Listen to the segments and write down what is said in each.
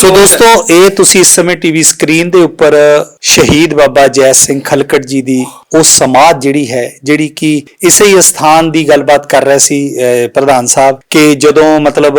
ਸੋ ਦੋਸਤੋ, ਇਹ ਤੁਸੀਂ ਇਸ ਸਮੇਂ ਟੀਵੀ ਸਕਰੀਨ ਦੇ ਉੱਪਰ ਸ਼ਹੀਦ ਬਾਬਾ ਜੈ ਸਿੰਘ ਖਲਕਟ ਜੀ ਦੀ ਉਹ ਸਮਾਧ ਜਿਹੜੀ ਹੈ, ਜਿਹੜੀ ਕਿ ਇਸੇ ਹੀ ਸਥਾਨ ਦੀ ਗੱਲਬਾਤ ਕਰ ਰਹੇ ਸੀ ਪ੍ਰਧਾਨ ਸਾਹਿਬ, ਕਿ ਜਦੋਂ ਮਤਲਬ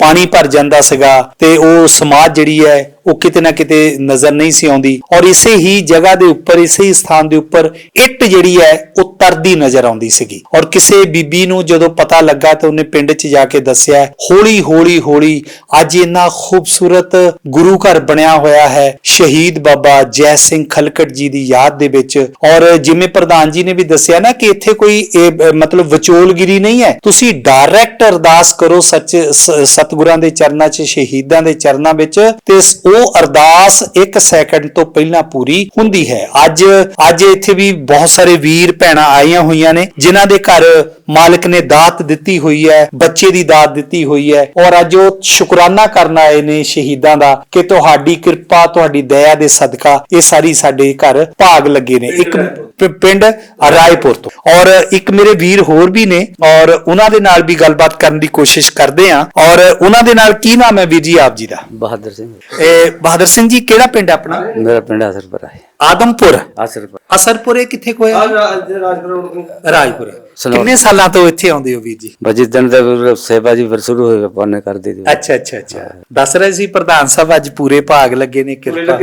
ਪਾਣੀ ਭਰ ਜਾਂਦਾ ਸੀਗਾ ਤੇ ਉਹ ਸਮਾਧ ਜਿਹੜੀ ਹੈ ਉਹ ਕਿਤੇ ਨਾ ਕਿਤੇ ਨਜ਼ਰ ਨਹੀਂ ਸੀ ਆਉਂਦੀ। ਔਰ ਇਸੇ ਹੀ ਜਗ੍ਹਾ ਦੇ ਉੱਪਰ, ਇਸੇ ਹੀ ਸਥਾਨ ਦੇ ਉੱਪਰ ਇੱਟ ਜਿਹੜੀ ਹੈ, ਉਹ ਤਰਦੀ ਨਜ਼ਰ ਆਉਂਦੀ ਸੀਗੀ। ਔਰ ਕਿਸੇ ਬੀਬੀ ਨੂੰ ਜਦੋਂ ਪਤਾ ਲੱਗਾ ਤਾਂ ਉਹਨੇ ਪਿੰਡ 'ਚ ਜਾ ਕੇ ਦੱਸਿਆ, ਹੌਲੀ ਹੌਲੀ ਹੌਲੀ, ਅੱਜ ਇੰਨਾ ਖੂਬਸੂਰਤ ਗੁਰੂ ਘਰ ਬਣਿਆ ਹੋਇਆ ਹੈ, ਸ਼ਹੀਦ ਬਾਬਾ ਜੈ ਸਿੰਘ ਖਲਕਟ ਜੀ ਦੀ ਯਾਦ ਦੇ ਵਿੱਚ। ਔਰ ਜਿਵੇਂ ਪ੍ਰਧਾਨ ਜੀ ਨੇ ਵੀ ਦੱਸਿਆ ਨਾ ਕਿ ਇੱਥੇ ਕੋਈ ਮਤਲਬ ਵਿਚੋਲਗਿਰੀ ਨਹੀਂ ਹੈ। ਤੁਸੀਂ ਡਾਇਰੈਕਟ ਅਰਦਾਸ ਕਰੋ ਸੱਚ, ਸ- ਸਤਿਗੁਰਾਂ ਦੇ ਚਰਨਾਂ 'ਚ, ਸ਼ਹੀਦਾਂ ਦੇ ਚਰਨਾਂ ਵਿੱਚ ਤੇ ਸ- ਉਹ ਅਰਦਾਸ 1 ਸੈਕਿੰਡ ਤੋਂ ਪਹਿਲਾਂ ਪੂਰੀ ਹੁੰਦੀ ਹੈ। ਅੱਜ ਅੱਜ ਇੱਥੇ ਵੀ ਬਹੁਤ ਸਾਰੇ ਵੀਰ ਭੈਣਾਂ ਆਈਆਂ ਹੋਈਆਂ ਨੇ ਜਿਨ੍ਹਾਂ ਦੇ ਘਰ ਮਾਲਕ ਨੇ ਦਾਤ ਦਿੱਤੀ ਹੋਈ ਹੈ ਬੱਚੇ ਦੀ ਦਾਤ ਦਿੱਤੀ ਹੋਈ ਹੈ ਔਰ ਅੱਜ ਉਹ ਸ਼ੁਕਰਾਨਾ ਕਰਨ ਆਏ ਨੇ ਸ਼ਹੀਦਾਂ ਦਾ ਕਿ ਤੁਹਾਡੀ ਕਿਰਪਾ ਤੁਹਾਡੀ ਦਇਆ ਦੇ ਸਦਕਾ ਇਹ ਸਾਰੀ ਸਾਡੇ ਘਰ ਭਾਗ ਲੱਗੇ ਨੇ। ਇੱਕ ਪਿੰਡ ਰਾਏਪੁਰ ਤੋਂ। ਔਰ ਇੱਕ ਮੇਰੇ ਵੀਰ ਹੋਰ ਵੀ ਨੇ ਔਰ ਉਹਨਾਂ ਦੇ ਨਾਲ ਵੀ ਗੱਲਬਾਤ ਕਰਨ ਦੀ ਕੋਸ਼ਿਸ਼ ਕਰਦੇ ਆਂ। ਔਰ ਉਹਨਾਂ ਦੇ ਨਾਲ ਕੀ ਨਾਮ ਹੈ ਵੀਰ ਜੀ ਆਪ ਜੀ ਦਾ? ਬਹਾਦਰ ਸਿੰਘ। ਇਹ ਬਹਾਦਰ ਸਿੰਘ ਜੀ ਕਿਹੜਾ ਪਿੰਡ ਹੈ ਆਪਣਾ? ਮੇਰਾ ਪਿੰਡ ਅਸਰਪੁਰ ਹੈ ਆਦਮਪੁਰ ਅਸਰਪੁਰ ਅਸਰਪੁਰੇ ਕਿੱਥੇ ਕੋਇਆ ਰਾਜਪੁਰ। ਕਿੰਨੇ ਸਾਲਾਂ ਤੋਂ ਇੱਥੇ ਆਉਂਦੇ ਹੋ ਵੀਰ ਜੀ ਬਜੀ ਦਿਨ ਦਾ ਸੇਵਾ ਜੀ ਫਿਰ ਸ਼ੁਰੂ ਹੋਏਗਾ ਪਾਣੇ ਕਰ ਦਿੱਤੀ ਅੱਛਾ ਅੱਛਾ ਅੱਛਾ ਦੱਸ ਰਹੇ ਸੀ ਪ੍ਰਧਾਨ ਸਾਹਿਬ ਅੱਜ ਪੂਰੇ ਭਾਗ ਲੱਗੇ ਨੇ ਕਿਰਪਾ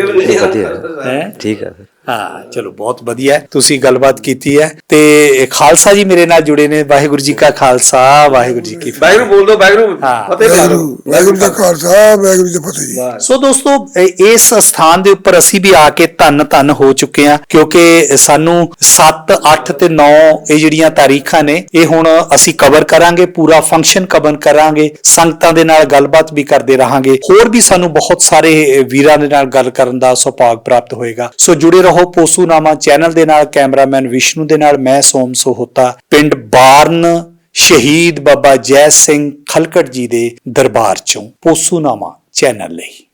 ਹੈ ਠੀਕ ਹੈ ਹਾਂ ਚਲੋ ਬਹੁਤ ਵਧੀਆ। ਤੁਸੀਂ ਗੱਲਬਾਤ ਕੀਤੀ ਹੈ ਤੇ ਖਾਲਸਾ ਜੀ ਮੇਰੇ ਨਾਲ ਜੁੜੇ ਨੇ ਵਾਹਿਗੁਰੂ ਜੀ ਕਾ ਖਾਲਸਾ ਵਾਹਿਗੁਰੂ ਜੀ ਕੀ ਫਤਿਹ ਵਾਹਿਗੁਰੂ ਬੋਲ ਦੋ ਵਾਹਿਗੁਰੂ। ਫਤਿਹ ਵਾਹਿਗੁਰੂ ਦਾ ਖਾਲਸਾ ਵਾਹਿਗੁਰੂ ਜੀ ਕੀ ਫਤਿਹ ਜੀ ਸੋ ਦੋਸਤੋ ਇਸ ਸਥਾਨ ਦੇ ਉੱਪਰ ਅਸੀਂ ਵੀ ਆ ਕੇ ਧੰਨ ਧੰਨ ਹੋ ਚੁੱਕੇ ਹਾਂ ਕਿਉਂਕਿ ਸਾਨੂੰ 7 8 ਤੇ 9 ਇਹ ਜਿਹੜੀਆਂ ਤਾਰੀਖਾਂ ਨੇ, ਇਹ ਹੁਣ ਅਸੀਂ ਕਵਰ ਕਰਾਂਗੇ, ਪੂਰਾ ਫੰਕਸ਼ਨ ਕਵਰ ਕਰਾਂਗੇ, ਸੰਗਤਾਂ ਦੇ ਨਾਲ ਗੱਲਬਾਤ ਵੀ ਕਰਦੇ ਰਹਾਂਗੇ, ਹੋਰ ਵੀ ਸਾਨੂੰ ਬਹੁਤ ਸਾਰੇ ਵੀਰਾਂ ਦੇ ਨਾਲ ਗੱਲ ਕਰਨ ਦਾ ਸੁਭਾਗ ਪ੍ਰਾਪਤ ਹੋਏਗਾ। ਸੋ ਜੁੜੇ ਰਹੋ ਪੋਸੂਨਾਮਾ ਚੈਨਲ ਦੇ ਨਾਲ, ਕੈਮਰਾਮੈਨ ਵਿਸ਼ਨੂੰ ਦੇ ਨਾਲ, ਮੈਂ ਸੋਮ ਸੋਹਤਾ, ਪਿੰਡ ਬਾਰਨ, ਸ਼ਹੀਦ ਬਾਬਾ ਜੈ ਸਿੰਘ ਖਲਕਟ ਜੀ ਦੇ ਦਰਬਾਰ ਚੋਂ ਪੋਸੂਨਾਮਾ ਚੈਨਲ ਲਈ।